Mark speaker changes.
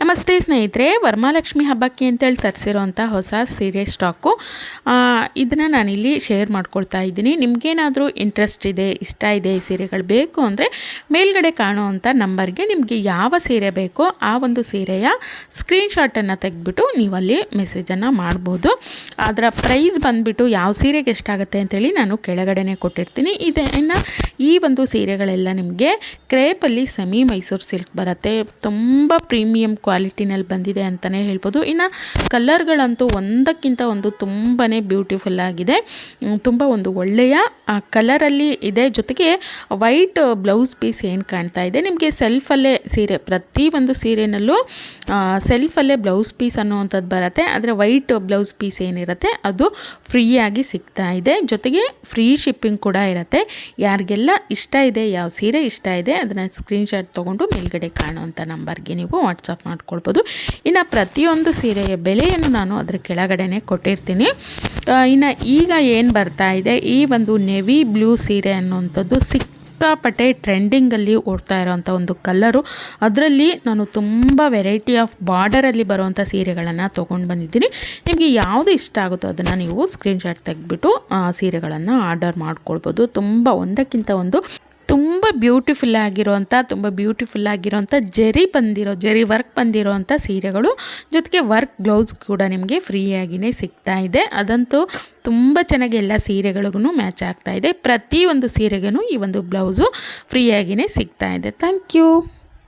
Speaker 1: ನಮಸ್ತೆ ಸ್ನೇಹಿತರೆ ವರಮಹಾಲಕ್ಷ್ಮಿ ಹಬ್ಬಕ್ಕೆ ಅಂತೇಳಿ ತರಿಸಿರೋಂಥ ಹೊಸ ಸೀರೆ ಸ್ಟಾಕು. ಇದನ್ನು ನಾನಿಲ್ಲಿ ಶೇರ್ ಮಾಡ್ಕೊಳ್ತಾ ಇದ್ದೀನಿ. ನಿಮಗೇನಾದರೂ ಇಂಟ್ರೆಸ್ಟ್ ಇದೆ, ಇಷ್ಟ ಇದೆ ಈ ಸೀರೆಗಳು ಬೇಕು ಅಂದರೆ ಮೇಲ್ಗಡೆ ಕಾಣುವಂಥ ನಂಬರ್ಗೆ ನಿಮಗೆ ಯಾವ ಸೀರೆ ಬೇಕೋ ಆ ಒಂದು ಸೀರೆಯ ಸ್ಕ್ರೀನ್ಶಾಟನ್ನು ತೆಗೆದ್ಬಿಟ್ಟು ನೀವಲ್ಲಿ ಮೆಸೇಜನ್ನು ಮಾಡ್ಬೋದು. ಅದರ ಪ್ರೈಸ್ ಬಂದುಬಿಟ್ಟು ಯಾವ ಸೀರೆಗೆ ಎಷ್ಟಾಗುತ್ತೆ ಅಂತೇಳಿ ನಾನು ಕೆಳಗಡೆನೆ ಕೊಟ್ಟಿರ್ತೀನಿ. ಇದನ್ನು ಈ ಒಂದು ಸೀರೆಗಳೆಲ್ಲ ನಿಮಗೆ ಕ್ರೇಪಲ್ಲಿ ಸೆಮಿ ಮೈಸೂರು ಸಿಲ್ಕ್ ಬರುತ್ತೆ. ತುಂಬ ಪ್ರೀಮಿಯಂ ಕ್ವಾಲಿಟಿನಲ್ಲಿ ಬಂದಿದೆ ಅಂತಲೇ ಹೇಳ್ಬೋದು. ಇನ್ನು ಕಲರ್ಗಳಂತೂ ಒಂದಕ್ಕಿಂತ ಒಂದು ತುಂಬಾ ಬ್ಯೂಟಿಫುಲ್ ಆಗಿದೆ. ತುಂಬ ಒಂದು ಒಳ್ಳೆಯ ಕಲರಲ್ಲಿ ಇದೆ. ಜೊತೆಗೆ ವೈಟ್ ಬ್ಲೌಸ್ ಪೀಸ್ ಏನು ಕಾಣ್ತಾ ಇದೆ? ನಿಮಗೆ ಸೆಲ್ಫಲ್ಲೇ ಸೀರೆ, ಪ್ರತಿ ಒಂದು ಸೀರೆನಲ್ಲೂ ಸೆಲ್ಫಲ್ಲೇ ಬ್ಲೌಸ್ ಪೀಸ್ ಅನ್ನುವಂಥದ್ದು ಬರುತ್ತೆ. ಆದರೆ ವೈಟ್ ಬ್ಲೌಸ್ ಪೀಸ್ ಏನಿರುತ್ತೆ ಅದು ಫ್ರೀಯಾಗಿ ಸಿಗ್ತಾ ಇದೆ. ಜೊತೆಗೆ ಫ್ರೀ ಶಿಪ್ಪಿಂಗ್ ಕೂಡ ಇರುತ್ತೆ. ಯಾರಿಗೆಲ್ಲ ಇಷ್ಟ ಇದೆ, ಯಾವ ಸೀರೆ ಇಷ್ಟ ಇದೆ, ಅದನ್ನು ಸ್ಕ್ರೀನ್ಶಾಟ್ ತೊಗೊಂಡು ಮೇಲ್ಗಡೆ ಕಾಣುವಂಥ ನಂಬರ್ಗೆ ನೀವು ವಾಟ್ಸಪ್ ಮಾಡ್ಕೊಳ್ಬೋದು. ಇನ್ನು ಪ್ರತಿಯೊಂದು ಸೀರೆಯ ಬೆಲೆಯನ್ನು ನಾನು ಅದರ ಕೆಳಗಡೆನೆ ಕೊಟ್ಟಿರ್ತೀನಿ. ಇನ್ನು ಈಗ ಏನು ಬರ್ತಾ ಇದೆ, ಈ ಒಂದು ನೆವಿ ಬ್ಲೂ ಸೀರೆ ಅನ್ನುವಂಥದ್ದು ಸಿಕ್ಕಾಪಟ್ಟೆ ಟ್ರೆಂಡಿಂಗಲ್ಲಿ ಓಡ್ತಾ ಇರೋವಂಥ ಒಂದು ಕಲ್ಲರು. ಅದರಲ್ಲಿ ನಾನು ತುಂಬ ವೆರೈಟಿ ಆಫ್ ಬಾರ್ಡರಲ್ಲಿ ಬರುವಂಥ ಸೀರೆಗಳನ್ನು ತೊಗೊಂಡು ಬಂದಿದ್ದೀನಿ. ನಿಮಗೆ ಯಾವುದು ಇಷ್ಟ ಆಗುತ್ತೋ ಅದನ್ನು ನೀವು ಸ್ಕ್ರೀನ್ಶಾಟ್ ತೆಗೆದ್ಬಿಟ್ಟು ಸೀರೆಗಳನ್ನು ಆರ್ಡರ್ ಮಾಡ್ಕೊಳ್ಬೋದು. ತುಂಬ ಒಂದಕ್ಕಿಂತ ಒಂದು ಬ್ಯೂಟಿಫುಲ್ ಆಗಿರೋವಂಥ ತುಂಬ ಬ್ಯೂಟಿಫುಲ್ ಆಗಿರೋವಂಥ ಜರಿ ಬಂದಿರೋ, ಜರಿ ವರ್ಕ್ ಬಂದಿರೋವಂಥ ಸೀರೆಗಳು. ಜೊತೆಗೆ ವರ್ಕ್ ಬ್ಲೌಸ್ ಕೂಡ ನಿಮಗೆ ಫ್ರೀಯಾಗಿಯೇ ಸಿಗ್ತಾ ಇದೆ. ಅದಂತೂ ತುಂಬ ಚೆನ್ನಾಗಿ ಎಲ್ಲ ಸೀರೆಗಳಿಗೂ ಮ್ಯಾಚ್ ಆಗ್ತಾ ಇದೆ. ಪ್ರತಿಯೊಂದು ಸೀರೆಗೂ ಈ ಒಂದು ಬ್ಲೌಸು ಫ್ರೀಯಾಗಿಯೇ ಸಿಗ್ತಾ ಇದೆ. Thank you